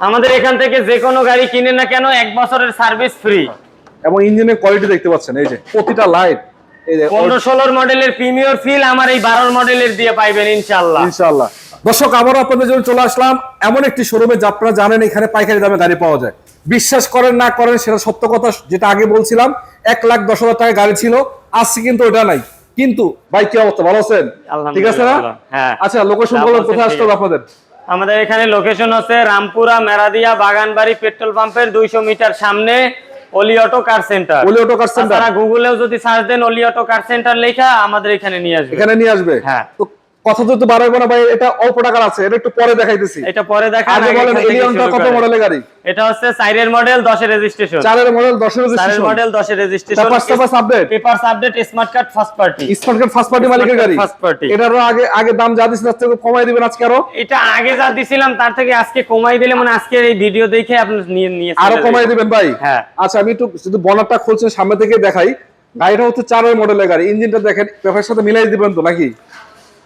আমাদের এখান থেকে যে কোনো গাড়ি কিনে না কেন এক বছরের সার্ভিস ফ্রি। এবং ইঞ্জিনের কোয়ালিটি দেখতে পাচ্ছেন এই যে প্রতিটা লাইট পনেরো ষোলোর মডেলের প্রিমিয়র ফিল আমার এই বারোর মডেলের দিয়ে পাইবেন ইনশাল্লাহ ইনশাআল্লাহ। দর্শক আবারও আপনাদের জন্য চলে আসলাম। এমন একটি শোরুমে যা আপনারা জানেন এখানে পাইকারি দামে গাড়ি পাওয়া যায়। বিশ্বাস করেন না করেন সেটা সত্য কথা যেটা আগে বলছিলাম এক লাখ দশ হাজার টাকা গাড়ি ছিল আজকে কিন্তু ওটা নাই। কিন্তু ভাই কি অবস্থা? ভালো আছেন? ঠিক আছে না? হ্যাঁ। আচ্ছা লোকেশন বলেন কোথায় আসতে হবে। আপনাদের? আমাদের এখানে লোকেশন হচ্ছে রামপুরা মেরাদিয়া বাগানবাড়ি পেট্রোল পাম্পের দুইশো মিটার সামনে Oli auto car centre Oli auto car centre গুগলেও যদি সার্চ দেন অলি অটো কার সেন্টার লেখা আমাদের এখানে নিয়ে আসবে। এখানে নিয়ে আসবে? হ্যাঁ। কথা তো বাড়াবো না ভাই এটা অল্প টাকার আছে এটা একটু পরে দেখাইতেছি। এটা পরে দেখা আগে বলেন এলিয়নটা কত মডেলের গাড়ি? এটা হচ্ছে সাইরের মডেল দশের রেজিস্ট্রেশন চারের মডেল দশের রেজিস্ট্রেশন মডেল দশের registration papers papers update papers update smart card first party smart card first party মালিকের গাড়ি? First party। এটারও আগে আগে দাম যা দিচ্ছেন তার থেকে কমাই দিবেন আজকে আরও? এটা আগে যা দিছিলাম তার থেকে আজকে কমাই দিলে মানে আজকে এই ভিডিও দেখে আপনি নিয়ে নিয়ে আরও কমাই দিবেন ভাই? হ্যাঁ। আচ্ছা আমি একটু যদি বনারটা খুলছেন সামনে থেকে দেখাই। গাড়িটা হচ্ছে চারের মডেলের গাড়ি ইঞ্জিনটা দেখেন পেপারের সাথে মিলাই দিবেন তো নাকি?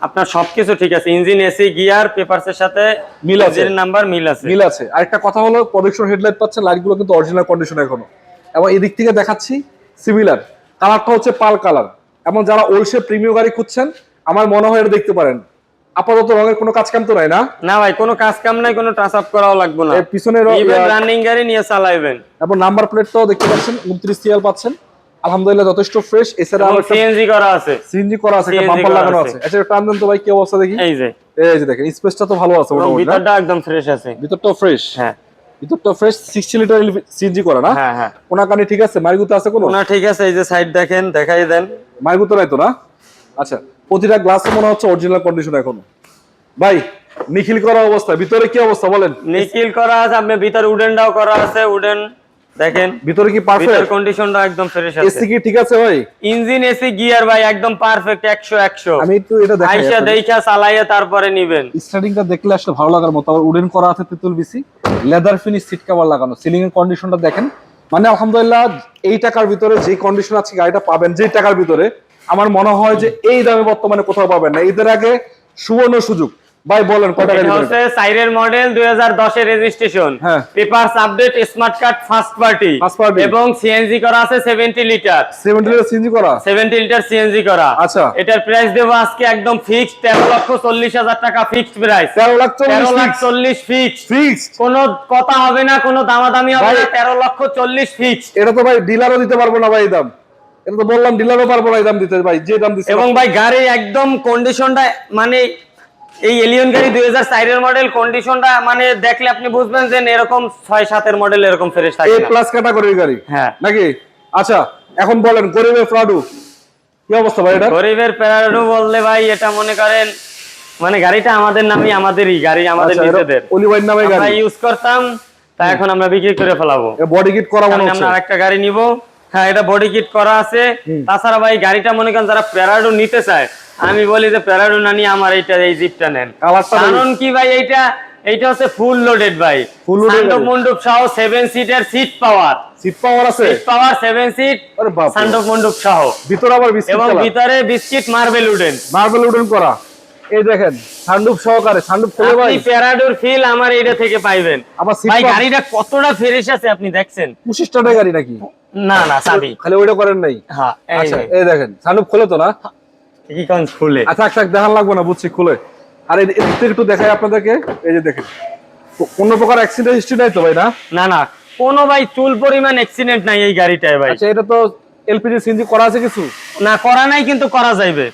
আপনার সবকিছু ঠিক আছে। ইঞ্জিন এসি গিয়ার পেপারস এর সাথে মিল আছে। নাম্বার মিল আছে। মিল আছে। আরেকটা কথা হলো প্রোডাকশন হেডলাইট পাচ্ছেন লাইটগুলো কিন্তু অরিজিনাল কন্ডিশন এখনও। এবং এদিক থেকে দেখাচ্ছি সিমিলার কালারটা হচ্ছে পাল কালার এবং যারা ওলসে প্রিমিয়াম গাড়ি খুঁজছেন আমার মনে হয় এটা দেখতে পারেন। আপাতত রঙের কোনো কাজ কাম তো নাই না? না ভাই কোনো কাজ কাম নাই কোনো টাচ আপ করাও লাগবে না। ইভেন রানিং গাড়ি নিয়ে চালাইবেন। এবং নাম্বার প্লেটটাও দেখতে পাচ্ছেন উনত্রিশ সিএল পাচ্ছেন। আলহামদুলিল্লাহ যথেষ্ট ফ্রেশ এছাড়া সিএনজি করা আছে। সিএনজি করা আছে একটা বাম্পার লাগানো আছে। আচ্ছা টান দেন তো ভাই কি অবস্থা দেখি? এই যে। এই যে দেখেন স্পেসটা তো ভালো আছে মোটামুটি ভিতরটা একদম ফ্রেশ আছে। ভিতরটাও ফ্রেশ হ্যাঁ। ভিতরটা ফ্রেশ সিক্সটি লিটার সিএনজি করা না? হ্যাঁ হ্যাঁ। ঠিক আছে? মাইগুতো আছে কোনো? ওনা ঠিক আছে এই যে সাইড দেখেন দেখাই দেন। মাইগুতো নাই তো না? আচ্ছা প্রতিটা গ্লাস মনে হচ্ছে অরিজিনাল কন্ডিশন এখনও। ভাই নিখিল করা অবস্থা। ভিতরে কি অবস্থা বলেন? নিখিল করা আছে আপনি ভিতর উডেনটাও করা আছে উডেন দেখেন ভিতরে কি পারফেক্ট কন্ডিশনটা একদম ফ্রেশ আছে। এসি কি ঠিক আছে ভাই? ইঞ্জিন এসি গিয়ার ভাই একদম পারফেক্ট 100 100 আমি একটু এটা দেখাই আইসা দেখা চালাইয়া তারপরে নিবেন। স্টার্টিংটা দেখলে আসলে ভালো লাগার মতো। আবার উডেন করা আছে তেতুল বিসি লেদার ফিনিশ সিট কভার লাগানো। সিলিং এর কন্ডিশনটা দেখেন। মানে আলহামদুলিল্লাহ এই টাকার ভিতরে যে কন্ডিশন আছে গাড়িটা পাবেন যে টাকার ভিতরে আমার মনে হয় যে এই দামে বর্তমানে কোথাও পাবেন না। এদের আগে সুবর্ণ সুযোগ। ভাই বলেন কয় টাকা হচ্ছে সাইরের মডেল 2010 এর registration. Papers update smart card first party এবং সিএনজি করা আছে 70 লিটার সেভেন্টি লিটার সিএনজি করা? 70 লিটার সিএনজি করা। আচ্ছা। এটার প্রাইস দেবো আজকে একদম ফিক্সড 13 লক্ষ 40 হাজার টাকা ফিক্সড প্রাইস তেরো লাখ 13 লাখ চল্লিশ 40 ফিক্সড ফিক্সড কোনো কথা হবে না কোনো দামাদামি হবে না 13 লক্ষ 40 ফিক্সড এটা তো ভাই ডিলারও দিতে পারব না ভাই দাম। এটা তো বললাম ডিলারও পারব না এই দাম দিতে ভাই যে দাম দিচ্ছে। এবং ভাই গাড়ি একদম কন্ডিশনটা মানে এই এলিয়ন গাড়ি দুই হাজার চারের মডেল কন্ডিশনটা মানে দেখলে আপনি বুঝবেন যে এরকম ছয় সাতের মডেল এরকম ফ্রেশ থাকে না। প্লাস ক্যাটাগরির গাড়ি? হ্যাঁ। নাকি? আচ্ছা এখন বলেন গরিবের ফ্রাডু কি অবস্থা ভাই এটা? গরিবের প্যারাডু বললে ভাই এটা মনে করেন মানে গাড়িটা আমাদের নামই আমাদেরই গাড়ি আমাদের আচ্ছা, নিজেদের। অলিভাইন নামে আমরা গাড়ি? ইউজ করতাম তা এখন আমরা বিক্রি করে ফেলাবো। বডি কিট করা সামনে হচ্ছে। আমরা আরেকটা গাড়ি নিব। হ্যাঁ এটা বডি কিট করা আছে। তাছাড়া ভাই গাড়িটা মনে করেন যারা প্যারাডো নিতে চায় আমি বলি যে প্যারাডো না নিয়ে আমার এইটা এই জিপটা নেন। কারণ কি ভাই এইটা এইটা হচ্ছে ফুল লোডেড ভাই। সান্ডপ গাড়ি। মন্ডপ সহ সেভেন সিটের সিট পাওয়ার সিট পাওয়ার আছে? সিট পাওয়ার সেভেন সিট আরে বাপ। সান্ডপ মন্ডপ সহ। ভিতরে আবার বিস্কিট এবং ভিতরে biscuit marble wooden marble wooden করা। এই দেখেন সানরূপ সহকারে সানরূপ খুলে ভাই। আপনি প্যারাডোর ফিল আমার এইটা থেকে পাইবেন। আবার ভাই গাড়িটা কতটা ফ্রেশ আছে আপনি দেখছেন? পঁচিশ টাকার গাড়ি নাকি? না না খালি ওইটা করেন নাই? হ্যাঁ আচ্ছা এই দেখেন সানরূপ খুলে তো না? কি খুলে। আচ্ছা দেখান লাগবে না বুঝছি খুলে। আর একটু দেখাই আপনাদেরকে। এই যে দেখেন কোনো প্রকার অ্যাক্সিডেন্ট হিস্ট্রি নাই তো ভাই না? না না কোনো ভাই চুল পরিমাণ অ্যাক্সিডেন্ট নাই এই গাড়িটায় ভাই। আচ্ছা এটা তো এলপিজি সিএনজি করা আছে কিছু? না করা নাই কিন্তু করা যাইবে।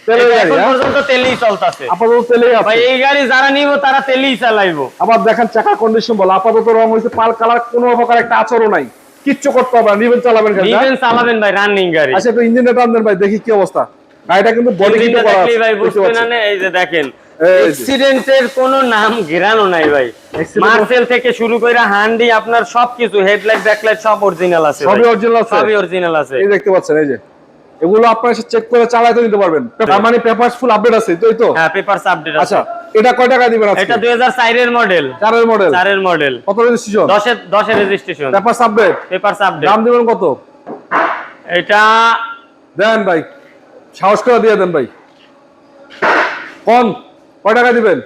এখন হ্যাঁ? পর্যন্ত তেলেই চলতেছে। আপাতত তেলেই ভাই এই গাড়ি যারা নিব তারা তেলেই চালাইবো। আবার দেখেন চাকা কন্ডিশন বলো আপাতত রং হয়েছে পাল কালার কোনো প্রকার একটা আচরণ নাই। কিচ্ছু করতে হবে না নিবেন চালাবেন গাড়ি ইভেন চালাবেন ভাই রানিং গাড়ি। আচ্ছা একটু ইঞ্জিনটা টান দেন ভাই দেখি কি অবস্থা। গাড়িটা কিন্তু বডি কিন্তু করা আছে ভাই বুঝতে না না, এই যে দেখেন এক্সিডেন্টের। অ্যাক্সিডেন্টের কোনো নাম ঘেরানো নাই ভাই। মার্সেল থেকে শুরু করে হান্ডি আপনার সবকিছু হেডলাইট ব্যাকলাইট সব অরিজিনাল আছে সবই অরিজিনাল আছে। সবই অরিজিনাল আছে। এই দেখতে পাচ্ছেন এই যে। এগুলো আপনারা চেক করে চালাইতে নিতে পারবেন। তার মানে পেপারস ফুল আপডেট আছে তো তো? হ্যাঁ পেপারস আপডেট আচ্ছা এটা কয় টাকা দিবেন আজকে? এটা 2004 এর মডেল চারের মডেল চারের মডেল কত রেজিস্ট্রেশন 10 এর 10 এর registration papers update papers update দাম দিবেন কত? এটা দেন ভাই সাহস করে দিয়ে দেন ভাই। কোন কয় টাকা দিবেন?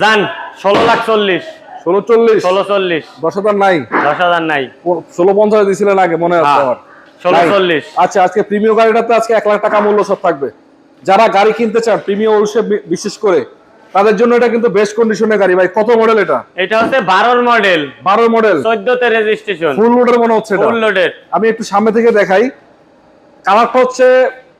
জান ষোলো লাখ চল্লিশ। ষোলো চল্লিশ? ষোলো চল্লিশ। দশ হাজার নাই। দশ হাজার নাই। প- ষোলো পঞ্চাশ দিয়েছিলেন আগে মনে আছে হ্যাঁ, আমার। আচ্ছা আজকে প্রিমিয় গাড়িটাতে আজকে এক লাখ টাকা মূল্য সব থাকবে। যারা গাড়ি কিনতে চান প্রিমিয় অবশ্যই বিশেষ করে তাদের জন্য এটা কিন্তু বেস্ট কন্ডিশনের গাড়ি। ভাই কত মডেল এটা? এটা হচ্ছে বারোর মডেল বারো মডেল চোদ্দতে রেজিস্ট্রেশন ফুল লোডের মনে হচ্ছে এটা। ফুল লোডেড আমি একটু সামনে থেকে দেখাই। কালারটা হচ্ছে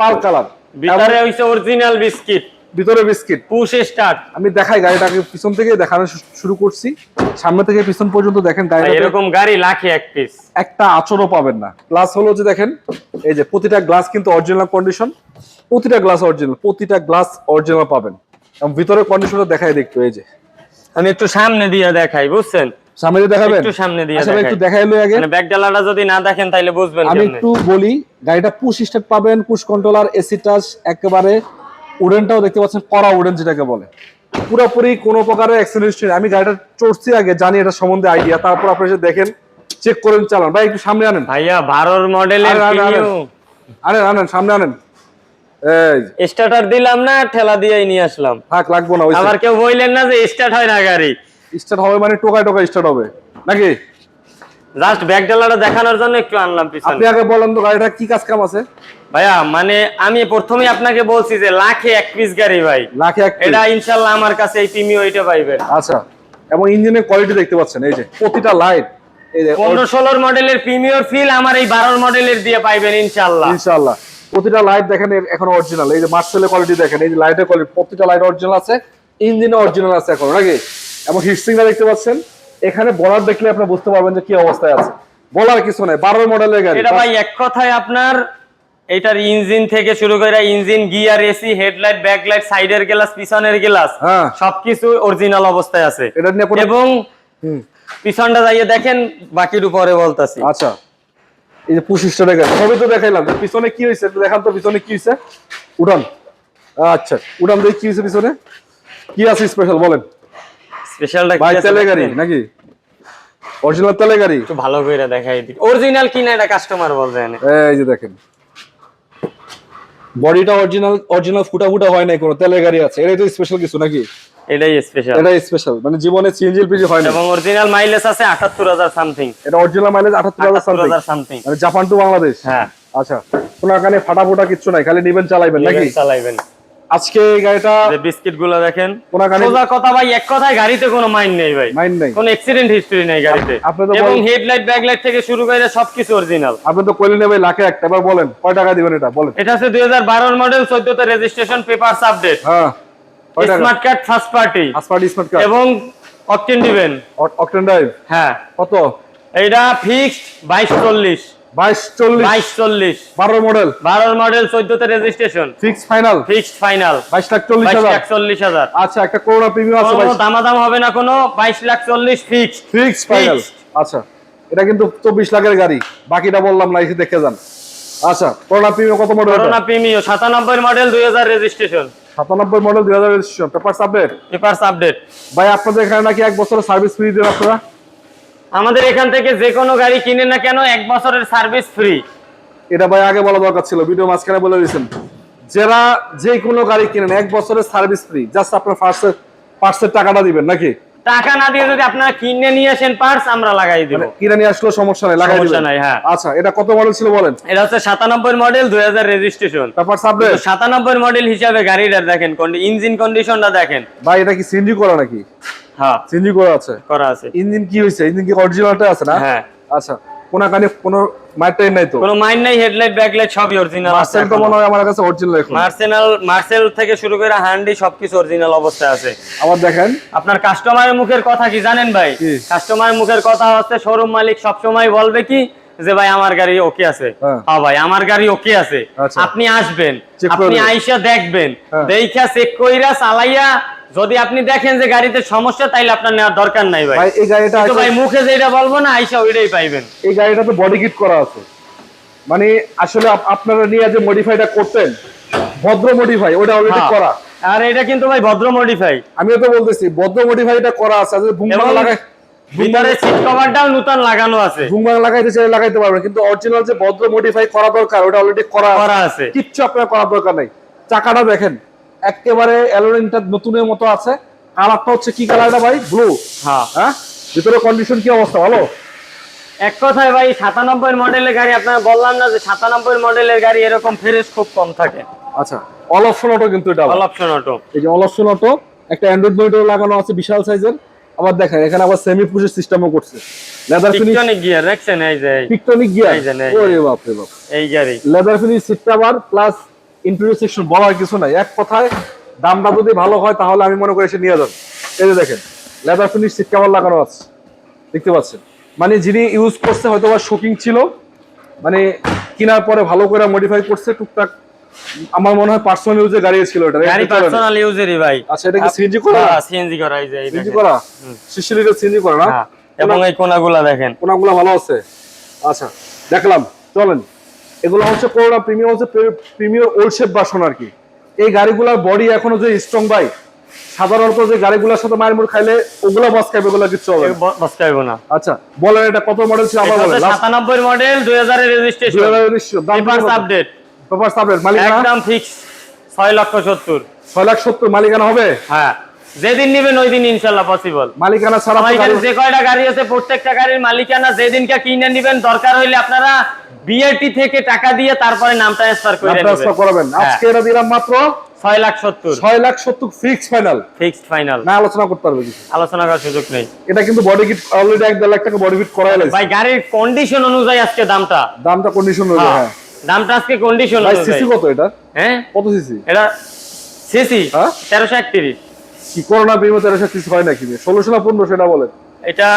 পাল কালার। ভিতরে হইছে অরিজিনাল বিস্কিট ভিতরে বিস্কিট। Push start. আমি দেখাই গাড়িটাকে পিছন থেকে দেখানো শুরু করছি। সামনে থেকে পিছন পর্যন্ত দেখেন এরকম গাড়ি লাখে এক পিস একটা আচরও পাবেন না। প্লাস হলো যে দেখেন এই যে প্রতিটা গ্লাস কিন্তু অরিজিনাল কন্ডিশন প্রতিটা গ্লাস অরিজিনাল প্রতিটা গ্লাস অরিজিনাল পাবেন। এবং ভিতরে কন্ডিশনটা দেখাই দেখতো এই যে। আমি একটু সামনে দিয়ে দেখাই বুঝছেন? সামনে দিয়ে দেখাবেন? একটু সামনে দিয়ে আচ্ছা দেখাই। একটু দেখাই। লো আগে। মানে ব্যাক ডালাটা যদি না দেখেন তাহলে বুঝবেন আমি একটু বলি গাড়িটা পুশ স্টার্ট পাবেন পুশ কন্ট্রোলার এসি টাচ একেবারে উডেনটাও দেখতে পাচ্ছেন কড়া উডেন যেটাকে বলে। পুরোপুরি কোনো প্রকারের অ্যাক্সিডেন্ট আমি গাড়িটা চড়ছি আগে জানি এটা সম্বন্ধে আইডিয়া তারপর আপনি এসে দেখেন চেক করেন চালান। ভাই একটু সামনে আনেন। ভাইয়া বারোর মডেলের। আনেন আনেন সামনে আনেন। এই। স্টার্টার দিলাম না ঠেলা দিয়েই নিয়ে আসলাম। থাক লাগবো না আবার কেউ বললেন না যে স্টার্ট হয় না গাড়ি। স্টার্ট হবে মানে টোকায় টোকায় স্টার্ট হবে। নাকি? জাস্ট ব্যাক ডালাটা দেখানোর জন্য একটু আনলাম আপনি আগে বলেন তো গাড়িটা কি কাজ কাম আছে? ভাইয়া মানে আমি প্রথমে আপনাকে বলছি যে লাখে এক পিস গাড়ি ভাই। লাখে এক এটা ইনশাল্লাহ আমার কাছে এই প্রিমিও এটা পাইবেন আচ্ছা এবং ইঞ্জিনের কোয়ালিটি দেখতে পাচ্ছেন এই যে প্রতিটা লাইট পনেরো ষোলোর মডেলের প্রিমিয়র ফিল আমার এই বারোর মডেলের দিয়ে পাইবেন ইনশাল্লাহ। ইনশাআল্লাহ প্রতিটা লাইট দেখেন এখন অরিজিনাল এই যে মার্সেলের কোয়ালিটি দেখেন এই যে লাইটের কোয়ালিটি প্রতিটা লাইট অরিজিনাল আছে ইঞ্জিনে অরিজিনাল আছে এখন নাকি? এবং হিটসিংটা দেখতে পাচ্ছেন। এখানে বলার দেখলে আপনি বুঝতে পারবেন যে কি অবস্থায় আছে। বলার কিছু নাই বারো মডেলের গাড়ি। এটা ভাই এক কথায় আপনার এটার ইঞ্জিন থেকে শুরু করে engine gear AC headlight backlight সাইডের গ্লাস পিছনের গ্লাস হ্যাঁ। সবকিছু অরিজিনাল অবস্থায় আছে। এবং পিছনটা যাইয়ে দেখেন বাকির উপরে বলতাছি। আচ্ছা। এই যে পঁচিশটা টাকা সবই তো দেখাইলাম। পিছনে কি হয়েছে দেখান তো পিছনে কি হয়েছে উড়ান। আচ্ছা উড়ান দেখি কি হয়েছে পিছনে? কি আছে স্পেশাল বলেন। স্পেশালটা ভাই তেলে গাড়ি নাকি? অরিজিনাল তেলে গাড়ি? একটু ভালো করে দেখাই দিই। অরিজিনাল কিনা এটা কাস্টমার বলবে এই যে দেখেন। বডিটা অরিজিনাল অরিজিনাল ফুটা ফুটা হয় নাই কোনো তেলের গাড়ি আছে। এটাই তো স্পেশাল কিছু নাকি? এটাই স্পেশাল এটাই স্পেশাল মানে জীবনে সিএনজি এলপিজি হয় না এবং অরিজিনাল মাইলেজ আছে আটাত্তর হাজার সামথিং এটা অরিজিনাল মাইলেজ আঠাত্তর হাজার আটাত্তর সামথিং মানে জাপান টু বাংলাদেশ হ্যাঁ। আচ্ছা কোনো ফাটা ফোটা কিছু নাই খালি নিবেন চালাইবেন নাকি? চালাইবেন। আজকে গাড়িটা বিস্কিটগুলো দেখেন। কথা ভাই এক কথায় গাড়িতে কোনো মাইন নেই ভাই। মাইন্ড নেই। কোন এক্সিডেন্ট হিস্ট্রি নেই গাড়িতে। এবং হেডলাইট ব্যাকলাইট থেকে শুরু করে সবকিছু অরিজিনাল আপনি তো কইলেন ভাই লাখে একটা। এবার বলেন কয় টাকা দিবেন এটা? বলেন। এটা আছে 2012 এর মডেল 14 তে রেজিস্ট্রেশন পেপারস আপডেট হ্যাঁ। Smart card first party first party smart card এবং অকটেন দিবেন অকটেন ড্রাইভ হ্যাঁ। কত? এটা fixed 2240 model. Model registration fix final fixed final বাইশ লাখ চল্লিশ হাজার। একটা হবে না বাইশ লাখ চল্লিশ ফিক্স ফিক্স ফাইনাল আচ্ছা এটা কিন্তু চব্বিশ লাখের গাড়ি। বাকিটা বললাম না দেখে যান। আচ্ছা করোনা প্রিমিয়াম কত মডেল সাতানব্বই মডেল দুই হাজার রেজিস্ট্রেশন সাতানব্বই মডেল দুই হাজার registration paper update paper update ভাই আপনাদের এখানে নাকি এক বছরের সার্ভিস ফ্রি দেবেন আপনারা? আমাদের এখান থেকে যে কোনো গাড়ি কিনে না কেন এক বছরের সার্ভিস ফ্রি। এটা ভাই আগে বলা দরকার ছিল ভিডিও মাঝখানে বলে দিয়েছেন। যারা যে কোনো গাড়ি কিনেন এক বছরের সার্ভিস ফ্রি জাস্ট আপনার ফার্স্টের পার্টসের টাকাটা দিবেন নাকি? টাকা না দিয়ে যদি আপনারা কিনে নিয়ে আসেন পার্স আমরা লাগাই দিব। মানে কিনে নিয়ে আসলেও সমস্যা নেই লাগাই দিবেন। নাই, হ্যাঁ। আচ্ছা এটা কত মডেল ছিল বলেন? এটা হচ্ছে সাতানব্বই মডেল দুই হাজার রেজিস্ট্রেশন পেপারস আপডেট সাতানব্বই মডেল হিসাবে গাড়িটার দেখেন ইঞ্জিন কন্ডিশনটা দেখেন। ভাই এটা কি সিএনজি করা নাকি? হ্যাঁ। সিএনজি করা আছে। করা আছে। ইঞ্জিন কি হয়েছে ইঞ্জিন কি অরিজিনালটা আছে না? হ্যাঁ। আচ্ছা কোন কানে কোনো মাইটাই নাই তো? কোনো মাইন্ড নাই হেডলাইট ব্যাকলাইট সবই অরিজিনাল মার্সেল তো মনে হয় আমার কাছে অরিজিনাল এখন। মার্সেনাল মার্সেল থেকে শুরু করে হান্ডি সবকিছু অরিজিনাল অবস্থায় আছে। আবার দেখেন। আপনার কাস্টমারের মুখের কথা কি জানেন ভাই? কাস্টমারের মুখের কথা হচ্ছে শোরুম মালিক সব সময় বলবে কি যে ভাই আমার গাড়ি ওকে আছে। হ্যাঁ। হ্যাঁ ভাই আমার গাড়ি ওকে আছে। আচ্ছা। আপনি আসবেন আপনি আইসা দেখবেন। হ্যাঁ। দেখা চেক কইরা চালাইয়া যদি আপনি দেখেন যে গাড়িতে সমস্যা তাইলে আপনার নেওয়ার দরকার নাই ভাই। এই গাড়িটা ভাই মুখে যেটা বলব না আইসা ওইটাই পাইবেন। এই গাড়িটা তো বডি কিট করা আছে। মানে আসলে আপনারা নিয়ে যে মডিফাইটা করতেন ভদ্র মডিফাই ওটা অলরেডি হ্যাঁ। করা। আর এটা কিন্তু ভাই ভদ্র মডিফাই আমিও তো বলতেছি ভদ্র মডিফাইটা করা আছে। যদি বুমবাং এবং লাগাই ভিতরে সিট কভারটাও নতুন লাগানো আছে। বুমবাং লাগাইতে চাইলে লাগাইতে পারবেন কিন্তু অরিজিনাল যে ভদ্র মডিফাই করা দরকার ওটা অলরেডি করা। করা আছে। কিচ্ছু আপনার করার দরকার নাই। চাকাটা দেখেন একেবারে অ্যালোরিনটা নতুনের মতো আছে। কালারটা হচ্ছে কি কালারটা ভাই? ব্লু হ্যাঁ। হ্যাঁ? ভিতরে কন্ডিশন কি অবস্থা ভালো এক কথায় ভাই সাতানব্বই মডেলের গাড়ি আপনার বললাম না যে সাতানব্বই মডেলের গাড়ি এরকম ফ্রেশ খুব কম থাকে। আচ্ছা অল অপশন অটো কিন্তু এটা আবার। অল অপশন অটো এই যে অল অপশন অটো একটা অ্যান্ড্রয়েড মনিটর লাগানো আছে বিশাল সাইজের আবার দেখেন এখানে আবার সেমি পুশের সিস্টেমও করছে। লেদার ফিনিশ টিকটনিক গিয়ার দেখছেন? এই যে পিকটনিক গিয়ার এই যে, ওরে বাপ রে বাপ। এই গাড়ি। Leather finish seat cover plus interior section বলার কিছু নাই। এক কথায় দামটা যদি ভালো হয় তাহলে আমি মনে করি এসে নিয়ে যান এই যে দেখেন লেদার ফিনিশ সিট কভার লাগানো আছে? দেখতে পাচ্ছেন। মানে যিনি ইউজ করছে হয়তো বা শোকিং ছিল। মানে কেনার পরে ভালো করে মডিফাই করছে টুকটাক আমার মনে হয় পার্সোনাল ইউজে গাড়ি ছিল এটা। গাড়ি। পার্সোনাল ইউজেরই ভাই। আচ্ছা এটা কি সিএনজি করা? সিএনজি করা এই যে সিএনজি। করা? শিশি লিটার সিএনজি করা না? হ্যাঁ, এবং এই কোনাগুলা দেখেন। কোনাগুলো ভালো আছে। আচ্ছা দেখলাম। চলেন। এগুলো হচ্ছে করোনা প্রিমিয়াম হচ্ছে প্রিমিয়ার ওল্ড শেপ ভার্সন আর কি। এই গাড়িগুলোর বডি এখনও যে স্ট্রং বাই সাধারণত যে গাড়িগুলোর সাথে মায়ের মুড় খাইলে ওগুলো বাস খাইবে ওগুলো কিচ্ছু হবে না। বসতে হবে না। আচ্ছা বলেন এটা কত মডেল ছিল আমার বলেন। সাতানব্বই মডেল দুই হাজারের রেজিস্ট্রেশন 2000 এর রেজিস্ট্রেশন পেপার আপডেট পেপার সাবলেট মালিকানা? একদম ফিক্স ছয় লক্ষ সত্তর। ছয় লাখ সত্তর মালিকানা হবে? হ্যাঁ। যেদিন নিবেন ওই দিন ইনশাল্লাহ পসিবল মালিকানা ছাড়া যে কয়টা গাড়ি আছে প্রত্যেকটা গাড়ির মালিকানা যেদিনকে কিনে নিবেন দরকার হইলে আপনারা বিআরটি থেকে টাকা দিয়ে তারপরে নাম ট্রান্সফার করে ট্রান্সফার করাবেন। আজকে এটা দিলাম মাত্র ছয় লাখ সত্তর। ছয় লাখ সত্তর ফিক্স ফাইনাল ফিক্সড ফাইনাল না আলোচনা করতে পারবে কিছু। আলোচনা করার সুযোগ নেই। এটা কিন্তু বডি কিট অলরেডি এক দেড় লাখ টাকা বডি কিট করাই লাগছে। ভাই গাড়ির কন্ডিশন অনুযায়ী আজকে দামটা। দামটা কন্ডিশন রয়েছে হ্যাঁ, হ্যাঁ। দামটা আজকে কন্ডিশন ভাই অনুযায়ী। সিসি কত এটা? হ্যাঁ? কত সিসি এটা সিসি হ্যাঁ? তেরোশো একত্রিশ। কি করোনা বিমা তেরোশো সিসি হয় নাকি? ষোলোশো না পনেরো সেটা বলেন। এটা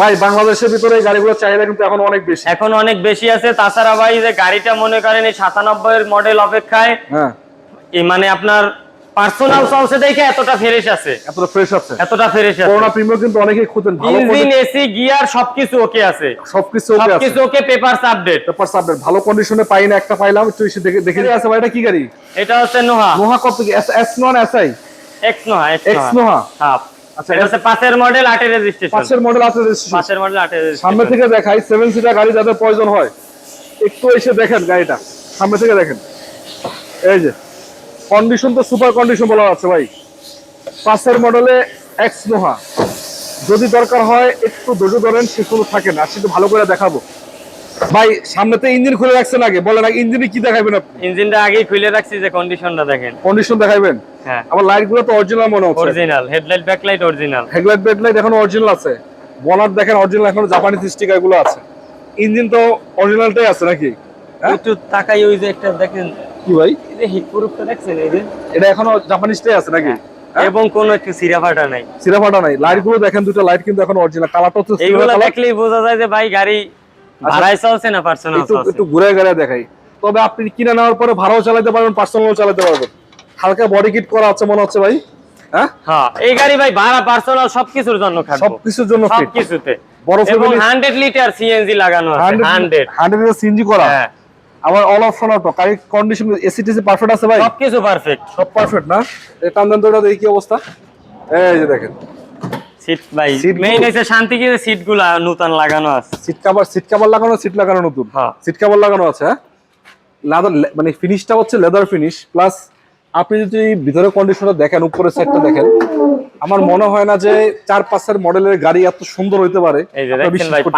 ভাই বাংলাদেশের ভিতরে এই গাড়িগুলোর চাহিদা কিন্তু এখন অনেক বেশি। এখন অনেক বেশি আছে। তাছাড়া ভাই যে গাড়িটা মনে করেন এই সাতানব্বই এর মডেল অপেক্ষায় হ্যাঁ। এই মানে আপনার পার্সোনাল চলছে দেখে এতটা ফ্রেশ আছে। এতটা ফ্রেশ আছে। এতটা ফ্রেশ আছে। করোনা প্রিমিয়াম কিন্তু অনেকেই খুঁজেন ভালো ইঞ্জিন এসি গিয়ার সবকিছু ওকে আছে। সবকিছু ওকে আছে। সবকিছু ওকে পেপারস আপডেট ভালো কন্ডিশনে পাই না একটা পাইলাম একটু এসে দেখে দেখে আছে ভাই এটা কি গাড়ি? এটা হচ্ছে নোহা। নোহা কত কি? এস নন এসআই এক্স নোহা এক্স হ্যাঁ। আচ্ছা, এটা হচ্ছে পাঁচের মডেল আটের রেজিস্ট্রেশন পাঁচের মডেল। পাঁচের মডেল আটের সামনে থেকে দেখাই সেভেন সিটার গাড়ি যাদের প্রয়োজন হয় একটু এসে দেখেন গাড়িটা। সামনে থেকে দেখেন। এই যে কন্ডিশন তো সুপার কন্ডিশন বলা আছে ভাই। পাঁচের মডেলে এক্স নোহা যদি দরকার হয় একটু ধৈর্য ধরেন সেগুলো থাকে না। সেটা ভালো করে দেখাবো। ভাই সামনেতে ইঞ্জিন খুলে রাখছেন আগে। বলেন আগে ইঞ্জিনে কি দেখাবেন আপনি? ইঞ্জিনটা আগেই খুলে রাখছি যে কন্ডিশনটা দেখেন। কন্ডিশন দেখাবেন হ্যাঁ। আবার লাইটগুলো তো অরিজিনাল মনে হচ্ছে। Original headlight backlight original headlight backlight এখন অরিজিনাল আছে। বনার দেখেন অরিজিনাল এখন জাপানিজ স্টিকারগুলো আছে। ইঞ্জিন তো অরিজিনালটাই আছে নাকি? হ্যাঁ? একটু তাকাই ওই যে একটা দেখেন। কি ভাই? এই যে হিট প্রুফটা দেখছেন এই যে? এটা এখনও জাপানিজটাই আছে নাকি? হ্যাঁ? এবং কোনো একটু সিরা ফাটা নাই। সিরা ফাটা নাই। লাইটগুলো দেখেন দুটো লাইট কিন্তু এখন অরিজিনাল কালারটা silver এইগুলো দেখলেই বোঝা যায় যে ভাই গাড়ি ভাড়ায় চলছে না পার্সোনাল একটু চলছে? একটু ঘুরে ঘুরে দেখাই। তবে আপনি কিনে নেওয়ার পরে ভাড়াও চালাতে পারবেন পার্সোনালও চালাতে পারবেন। হালকা বডি কিট করা আছে মনে হচ্ছে ভাই। হ্যাঁ? হ্যাঁ এই গাড়ি ভাই ভাড়া পার্সোনাল সবকিছুর জন্য খাটবো। সবকিছুর জন্য ফিট সবকিছুতে। বড় এবং family- 100 লিটার সিএনজি লাগানো আছে 100 হান্ড্রেড সিএনজি করা? হ্যাঁ। আবার অল অপশন অটো গাড়ির কন্ডিশন এসি টিসি পারফেক্ট আছে ভাই? সবকিছু পারফেক্ট সব পারফেক্ট না? টান দেখি কি অবস্থা? এই যে দেখেন। সিট ভাই মেইন হচ্ছে শান্তি কি সিটগুলা নতুন লাগানো আছে। সিট কভার সিট কভার লাগানো সিট লাগানো নতুন? হ্যাঁ। সিট কভার লাগানো আছে হ্যাঁ? লেদার মানে ফিনিশটা হচ্ছে লেদার ফিনিশ প্লাস আপনি যদি ভিতরে কন্ডিশনটা দেখেন উপরের সাইডটা দেখেন আমার মনে হয় না যে চার পাঁচের মডেলের গাড়ি এত সুন্দর হইতে পারে। এই।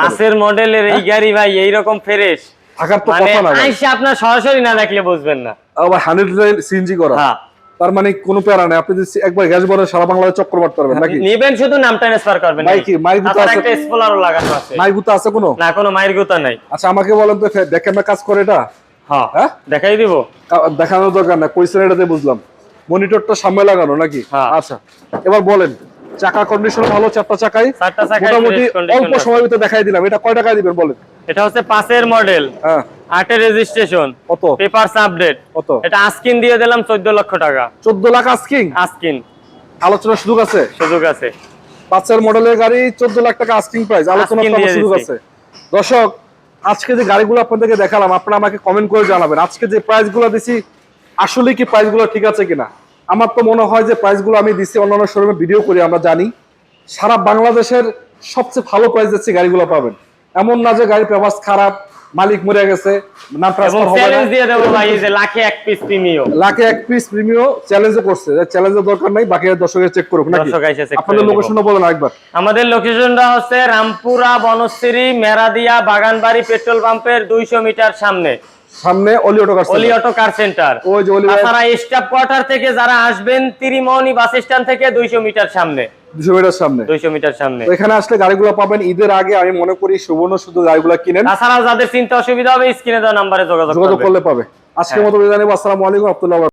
পাঁচের মডেলের এই গাড়ি ভাই এইরকম ফ্রেশ থাকার তো মানে কথা না আপনার সরাসরি না দেখলে বুঝবেন না। আবার হান্ড্রেড সিএনজি করা। হ্যাঁ। তার মানে কোনো প্যারা নাই। আপনি যদি একবার গ্যাস ভরে সারা বাংলাদেশ চক্কর মারতে পারবেন নাকি? নিবেন শুধু নাম ট্রান্সফার করবেন। ভাই কি, মাইক গুতা আছে? একটা স্পলারও লাগানো আছে। গুতা আছে কোনো? না কোনো মায়ের গুতা নাই। আচ্ছা আমাকে বলেন তো দেখ ক্যামেরা কাজ করে এটা? হ্যাঁ হ্যাঁ? দেখাই দিব। দেখানোর দরকার না কইছেন এটাতে বুঝলাম। মনিটরটা সামনে লাগানো নাকি? হ্যাঁ। আচ্ছা এবার বলেন। চাকা কন্ডিশন ভালো চারটা চাকাই। মোটামুটি অল্প। সময়ের ভিতরে দেখাই দিলাম। এটা কয় টাকা দিবেন বলেন? এটা হচ্ছে পাঁচের মডেল হ্যাঁ। আটের রেজিস্ট্রেশন কত? পেপারস আপডেট কত? এটা আস্কিন দিয়ে দিলাম চোদ্দ লক্ষ টাকা। চোদ্দ লাখ আস্কিং আস্কিন আলোচনার সুযোগ আছে? সুযোগ আছে। পাঁচের মডেলের গাড়ি চোদ্দ লাখ টাকা আস্কিং প্রাইস দিয়ে সুযোগ আছে। দর্শক আজকে যে গাড়িগুলো আপনাদেরকে দেখালাম আপনারা আমাকে কমেন্ট করে জানাবেন। আজকে যে প্রাইসগুলো দিছি আসলে কি প্রাইসগুলো ঠিক আছে কিনা? আমার তো মনে হয় যে প্রাইসগুলো আমি দিছি অন্যান্য শোরুমে ভিডিও করি আমরা জানি। সারা বাংলাদেশের সবচেয়ে ভালো প্রাইস দিচ্ছে গাড়িগুলো পাবেন। এমন না যে গাড়ি পেপার্স খারাপ মালিক মরে গেছে নাম ট্রান্সফার হবে চ্যালেঞ্জ দিয়ে দেবো ভাই যে লাখে এক পিস প্রিমিয়ম লাখে এক পিস প্রিমিয় চ্যালেঞ্জও করছে। চ্যালেঞ্জের দরকার নাই বাকি দর্শকের চেক করুক নাকি? দর্শক এসে check আপনাদের লোকেশনটা বলেন একবার আমাদের লোকেশনটা হচ্ছে রামপুরা বনশ্রী মেরাদিয়া বাগানবাড়ি পেট্রোল পাম্পের দুইশো মিটার সামনে। সামনে অলি অটো কার অলি অটো কার সেন্টার ওই যে অলি আপনারা স্টাফ কোয়ার্টার থেকে যারা আসবেন ত্রিমৌনি বাস স্ট্যান্ড থেকে দুইশো মিটার সামনে। 200 মিটার সামনে। দুইশো মিটার সামনে। এখানে আসলে গাড়িগুলো পাবেন ঈদের আগে আমি মনে করি সুবর্ণ শুধু গাড়িগুলো কিনেন। তাছাড়াও যাদের চিন্তা অসুবিধা হবে স্ক্রিনে দেওয়া নাম্বারে যোগাযোগ যোগাযোগ করলে পাবে। আজকের মতো বিদায় নেব। আসসালামু আলাইকুম আব্দুল্লাহ